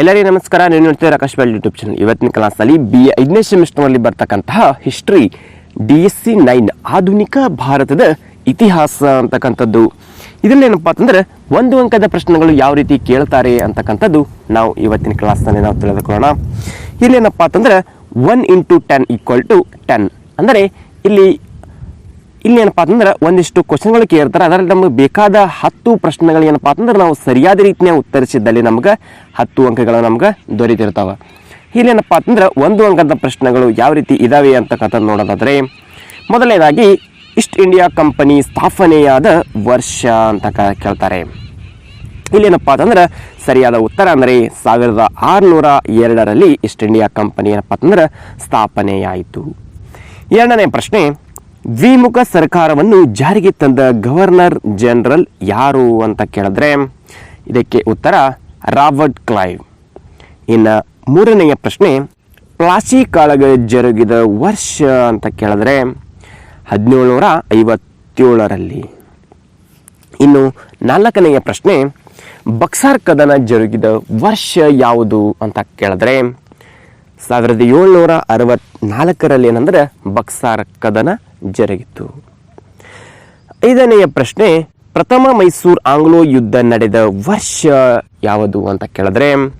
ಎಲ್ಲರಿಗೂ ನಮಸ್ಕಾರ. ನೀವು ನೋಡ್ತೀವಿ ಆಕಾಶ್ ಬಾಳ್ ಯೂಟ್ಯೂಬ್ ಚಾನಲ್ ಇವತ್ತಿನ ಕ್ಲಾಸಲ್ಲಿ ಬಿ ಐದನೇ ಸೆಮಿಸ್ಟರ್ನಲ್ಲಿ ಬರ್ತಕ್ಕಂತಹ history D S C nine ಆಧುನಿಕ ಭಾರತದ ಇತಿಹಾಸ ಅಂತಕ್ಕಂಥದ್ದು. ಏನಪ್ಪಾ ಅಂತಂದ್ರೆ ಒಂದು ಅಂಕದ ಪ್ರಶ್ನೆಗಳು ಯಾವ ರೀತಿ ಕೇಳ್ತಾರೆ ಅಂತಕ್ಕಂಥದ್ದು ನಾವು ಇವತ್ತಿನ ಕ್ಲಾಸ್ನಲ್ಲಿ ನಾವು ತಿಳಿದುಕೊಳ್ಳೋಣ. ಇಲ್ಲೇನಪ್ಪ ಅಂತಂದ್ರೆ one into ten equal to ten ಅಂದರೆ ಇಲ್ಲಿ ಇಲ್ಲಿ ಏನಪ್ಪಾ ಅಂತಂದ್ರೆ ಒಂದಿಷ್ಟು ಕ್ವಶನ್ಗಳು ಕೇಳ್ತಾರೆ. ಅದರಲ್ಲಿ ನಮಗೆ ಬೇಕಾದ ಹತ್ತು ಪ್ರಶ್ನೆಗಳು ಏನಪ್ಪಾ ಅಂತಂದ್ರೆ ನಾವು ಸರಿಯಾದ ರೀತಿಯ ಉತ್ತರಿಸಿದ್ದಲ್ಲಿ ನಮ್ಗೆ ಹತ್ತು ಅಂಕಗಳು ನಮ್ಗೆ ದೊರೆತಿರ್ತಾವೆ. ಇಲ್ಲಿ ಏನಪ್ಪ ಅಂತಂದ್ರೆ ಒಂದು ಅಂಕದ ಪ್ರಶ್ನೆಗಳು ಯಾವ ರೀತಿ ಇದಾವೆ ಅಂತಕ್ಕಂಥದ್ದು ನೋಡೋದಾದ್ರೆ, ಮೊದಲನೇದಾಗಿ ಈಸ್ಟ್ ಇಂಡಿಯಾ ಕಂಪನಿ ಸ್ಥಾಪನೆಯಾದ ವರ್ಷ ಅಂತ ಕೇಳ್ತಾರೆ. ಇಲ್ಲೇನಪ್ಪ ಅಂತಂದ್ರೆ ಸರಿಯಾದ ಉತ್ತರ ಅಂದರೆ ಸಾವಿರದ ಆರುನೂರ ಎರಡರಲ್ಲಿ ಈಸ್ಟ್ ಇಂಡಿಯಾ ಕಂಪನಿ ಏನಪ್ಪ ಅಂತಂದ್ರೆ ಸ್ಥಾಪನೆಯಾಯಿತು. ಎರಡನೇ ಪ್ರಶ್ನೆ ದ್ವಿಮುಖ ಸರ್ಕಾರವನ್ನು ಜಾರಿಗೆ ತಂದ ಗವರ್ನರ್ ಜನರಲ್ ಯಾರು ಅಂತ ಕೇಳಿದ್ರೆ, ಇದಕ್ಕೆ ಉತ್ತರ ರಾಬರ್ಟ್ ಕ್ಲೈವ್. ಇನ್ನು ಮೂರನೆಯ ಪ್ರಶ್ನೆ, ಪ್ಲಾಸಿ ಕಾಳಗ ಜರುಗಿದ ವರ್ಷ ಅಂತ ಕೇಳಿದ್ರೆ ಹದಿನೇಳುನೂರ ಐವತ್ತೇಳರಲ್ಲಿ ಇನ್ನು ನಾಲ್ಕನೆಯ ಪ್ರಶ್ನೆ, ಬಕ್ಸಾರ್ ಕದನ ಜರುಗಿದ ವರ್ಷ ಯಾವುದು ಅಂತ ಕೇಳಿದ್ರೆ, ಸಾವಿರದ ಏಳ್ನೂರ ಅರವತ್ನಾಲ್ಕರಲ್ಲಿ ಏನಂದ್ರೆ ಬಕ್ಸಾರ್ ಕದನ ಜರುಗಿತು. ಐದನೆಯ ಪ್ರಶ್ನೆ, ಪ್ರಥಮ ಮೈಸೂರು ಆಂಗ್ಲೋ ಯುದ್ಧ ನಡೆದ ವರ್ಷ ಯಾವುದು ಅಂತ ಕೇಳಿದ್ರೆ,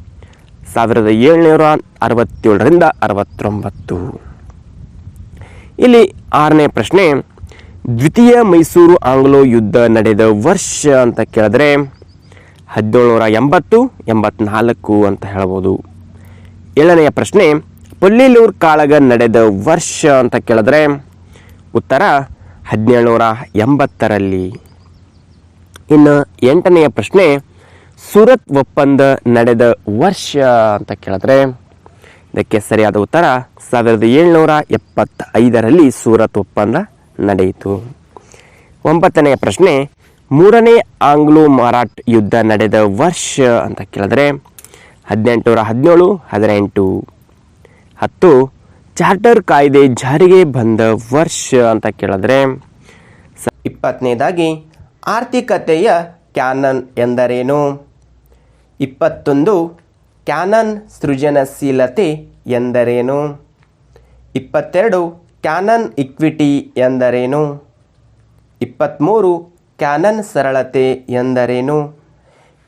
ಸಾವಿರದ ಏಳ್ನೂರ ಅರವತ್ತೇಳರಿಂದ ಅರವತ್ತೊಂಬತ್ತು. ಇಲ್ಲಿ ಆರನೇ ಪ್ರಶ್ನೆ, ದ್ವಿತೀಯ ಮೈಸೂರು ಆಂಗ್ಲೋ ಯುದ್ಧ ನಡೆದ ವರ್ಷ ಅಂತ ಕೇಳಿದ್ರೆ, ಹದಿನೇಳುನೂರ ಎಂಬತ್ತು, ಎಂಬತ್ನಾಲ್ಕು ಅಂತ ಹೇಳ್ಬೋದು. ಏಳನೆಯ ಪ್ರಶ್ನೆ ಪೊಲ್ಲಿಲೂರ್ ಕಾಳಗ ನಡೆದ ವರ್ಷ ಅಂತ ಕೇಳಿದ್ರೆ ಉತ್ತರ ಹದಿನೇಳುನೂರ ಎಂಬತ್ತರಲ್ಲಿ. ಇನ್ನು ಎಂಟನೆಯ ಪ್ರಶ್ನೆ, ಸುರತ್ ಒಪ್ಪಂದ ನಡೆದ ವರ್ಷ ಅಂತ ಕೇಳಿದ್ರೆ, ಇದಕ್ಕೆ ಸರಿಯಾದ ಉತ್ತರ ಸಾವಿರದ ಏಳ್ನೂರ ಎಪ್ಪತ್ತೈದರಲ್ಲಿ ಸೂರತ್ ಒಪ್ಪಂದ ನಡೆಯಿತು. ಒಂಬತ್ತನೆಯ ಪ್ರಶ್ನೆ, ಮೂರನೇ ಆಂಗ್ಲೋ ಮರಾಠ್ ಯುದ್ಧ ನಡೆದ ವರ್ಷ ಅಂತ ಕೇಳಿದ್ರೆ, ಹದಿನೆಂಟುನೂರ ಹದಿನೇಳು, ಹದಿನೆಂಟು. ಹತ್ತು ಚಾರ್ಟರ್ ಕಾಯ್ದೆ ಜಾರಿಗೆ ಬಂದ ವರ್ಷ ಅಂತ ಕೇಳಿದ್ರೆ ಇಪ್ಪತ್ತನೇದಾಗಿ ಆರ್ಥಿಕತೆಯ ಕ್ಯಾನನ್ ಎಂದರೇನು? ಇಪ್ಪತ್ತೊಂದು, ಕ್ಯಾನನ್ ಸೃಜನಶೀಲತೆ ಎಂದರೇನು? ಇಪ್ಪತ್ತೆರಡು, ಕ್ಯಾನನ್ ಇಕ್ವಿಟಿ ಎಂದರೇನು? ಇಪ್ಪತ್ತ್ಮೂರು ಕ್ಯಾನನ್ ಸರಳತೆ ಎಂದರೇನು?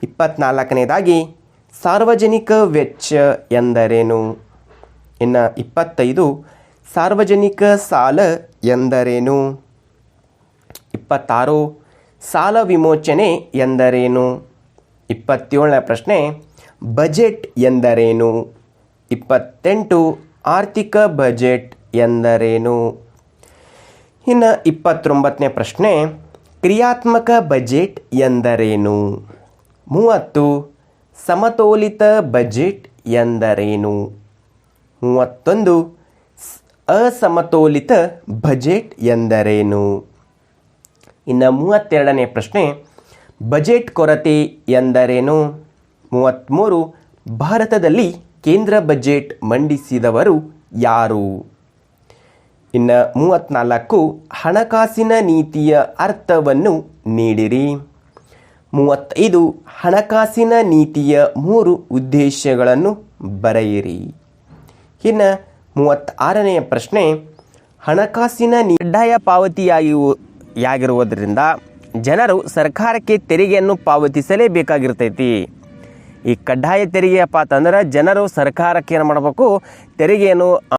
ಇಪ್ಪತ್ನಾಲ್ಕನೇದಾಗಿ ಸಾರ್ವಜನಿಕ ವೆಚ್ಚ ಎಂದರೇನು? ಇನ್ನು ಇಪ್ಪತ್ತೈದು, ಸಾರ್ವಜನಿಕ ಸಾಲ ಎಂದರೇನು? ಇಪ್ಪತ್ತಾರು, ಸಾಲ ವಿಮೋಚನೆ ಎಂದರೇನು? ಇಪ್ಪತ್ತೇಳನೇ ಪ್ರಶ್ನೆ, ಬಜೆಟ್ ಎಂದರೇನು? ಇಪ್ಪತ್ತೆಂಟು, ಆರ್ಥಿಕ ಬಜೆಟ್ ಎಂದರೇನು? ಇನ್ನು ಇಪ್ಪತ್ತೊಂಬತ್ತನೇ ಪ್ರಶ್ನೆ, ಕ್ರಿಯಾತ್ಮಕ ಬಜೆಟ್ ಎಂದರೇನು? ಮೂವತ್ತು, ಸಮತೋಲಿತ ಬಜೆಟ್ ಎಂದರೇನು? ಮೂವತ್ತೊಂದು. ಅಸಮತೋಲಿತ ಬಜೆಟ್ ಎಂದರೇನು? ಇನ್ನು ಮೂವತ್ತೆರಡನೇ ಪ್ರಶ್ನೆ, ಬಜೆಟ್ ಕೊರತೆ ಎಂದರೇನು? ಮೂವತ್ತ್ಮೂರು, ಭಾರತದಲ್ಲಿ ಕೇಂದ್ರ ಬಜೆಟ್ ಮಂಡಿಸಿದವರು ಯಾರು? ಇನ್ನು ಮೂವತ್ತ್ನಾಲ್ಕು, ಹಣಕಾಸಿನ ನೀತಿಯ ಅರ್ಥವನ್ನು ನೀಡಿರಿ. ಮೂವತ್ತೈದು, ಹಣಕಾಸಿನ ನೀತಿಯ ಮೂರು ಉದ್ದೇಶಗಳನ್ನು ಬರೆಯಿರಿ. ಇನ್ನು ಮೂವತ್ತಾರನೆಯ ಪ್ರಶ್ನೆ, ಹಣಕಾಸಿನ ಕಡ್ಡಾಯ ಪಾವತಿಯಾಗಿ ಯಾಗಿರುವುದರಿಂದ ಜನರು ಸರ್ಕಾರಕ್ಕೆ ತೆರಿಗೆಯನ್ನು ಪಾವತಿಸಲೇಬೇಕಾಗಿರ್ತೈತಿ. ಈ ಕಡ್ಡಾಯ ತೆರಿಗೆಯಪ್ಪ ಅಂದ್ರೆ ಜನರು ಸರ್ಕಾರಕ್ಕೆ ಏನು ಮಾಡಬೇಕು? ತೆರಿಗೆಯನ್ನು